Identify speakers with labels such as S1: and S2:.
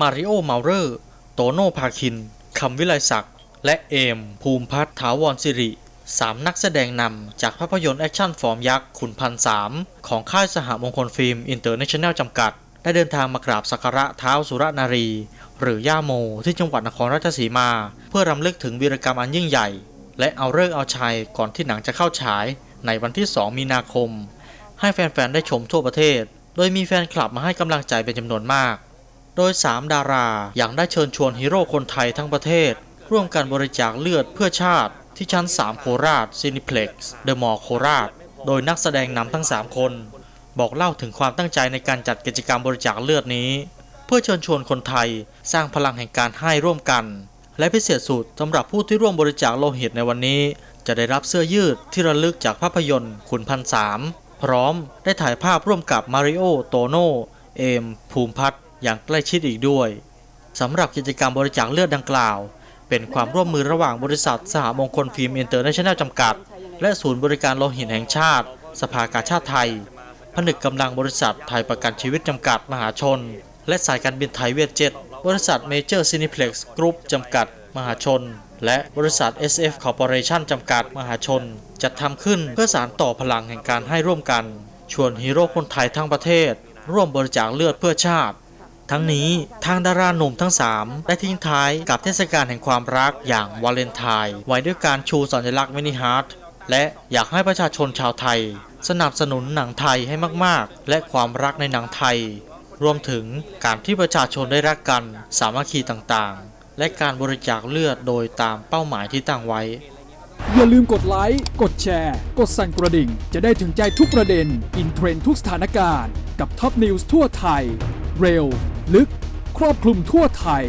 S1: มาริโอเมาเรอร์ โตโน่พาคิน คำวิไลศักดิ์ และเอม ภูมิพัฒน์ถาวรสิริสามนักแสดงนำจากภาพยนตร์แอคชั่นฟอร์มยักษ์ขุนพันสามของค่ายสหมงคลฟิล์มอินเตอร์เนชั่นแนลจำกัด ได้เดินทางมากราบสักการะเท้าสุรนารี หรือย่าโมที่จังหวัดนครราชสีมา เพื่อรำลึกถึงวีรกรรมอันยิ่งใหญ่ และเอาเลิกเอาชัยก่อนที่หนังจะเข้าฉายในวันที่ 2 มีนาคม ให้แฟนๆ ได้ชมทั่วประเทศ โดยมีแฟนคลับมาให้กำลังใจเป็นจำนวนมาก โดย 3 ดาราอย่างได้เชิญชวนฮีโร่คนไทยทั้งประเทศ ร่วมกันบริจาคเลือดเพื่อชาติที่ชั้น 3 โคราชซินิเพล็กซ์เดอะมอลล์โคราช โดยนักแสดงนำทั้ง 3 คน บอกเล่าถึงความตั้งใจในการจัดกิจกรรมบริจาคเลือดนี้ เพื่อเชิญชวนคนไทยสร้างพลังแห่งการให้ร่วมกัน และพิเศษสุดสำหรับผู้ที่ร่วมบริจาคโลหิตในวันนี้ จะได้รับเสื้อยืดที่ระลึกจากภาพยนตร์ขุนพันสามพร้อมได้ถ่ายภาพร่วมกับมาริโอโตโนเอมภูมิพัฒน์ อย่างใกล้ชิดอีกด้วยสำหรับกิจกรรมบริจาคเลือดดังกล่าว เป็นความร่วมมือระหว่างบริษัท สหมงคลฟิล์มอินเตอร์เนชั่นแนลจำกัด และศูนย์บริการโลหิตแห่งชาติ สภากาชาติไทย ผนึกกำลังบริษัทไทยประกันชีวิตจำกัดมหาชน และสายการบินไทยเวียดเจ็ตบริษัทเมเจอร์ซินิเพล็กซ์กรุ๊ปจำกัด มหาชน และบริษัท SF Corporation จำกัด มหาชน จัดทำขึ้นเพื่อสานต่อพลังแห่งการให้ร่วมกัน ชวนฮีโร่คนไทยทั้งประเทศ ร่วมบริจาคเลือดเพื่อชาติ ทั้งนี้ทางดาราหนุ่มทั้ง 3 ได้ทิ้งท้ายกับเทศกาลแห่งความรักอย่างวาเลนไทน์ไว้ด้วยการชูสัญลักษณ์มินิฮาร์ทและอยากให้ประชาชนชาวไทย สนับสนุนหนังไทยให้มากๆ และความรักในหนังไทย รวมถึงการที่ประชาชนได้รักกันสามัคคีต่างๆ และการบริจาคเลือดโดยตามเป้าหมายที่ตั้งไว้
S2: อย่าลืมกดไลค์ กดแชร์ กดสั่นกระดิ่ง จะได้ถึงใจทุกประเด็น อินเทรนทุกสถานการณ์ กับท็อปนิวส์ทั่วไทย เร็ว ลึก ครอบคลุมทั่วไทย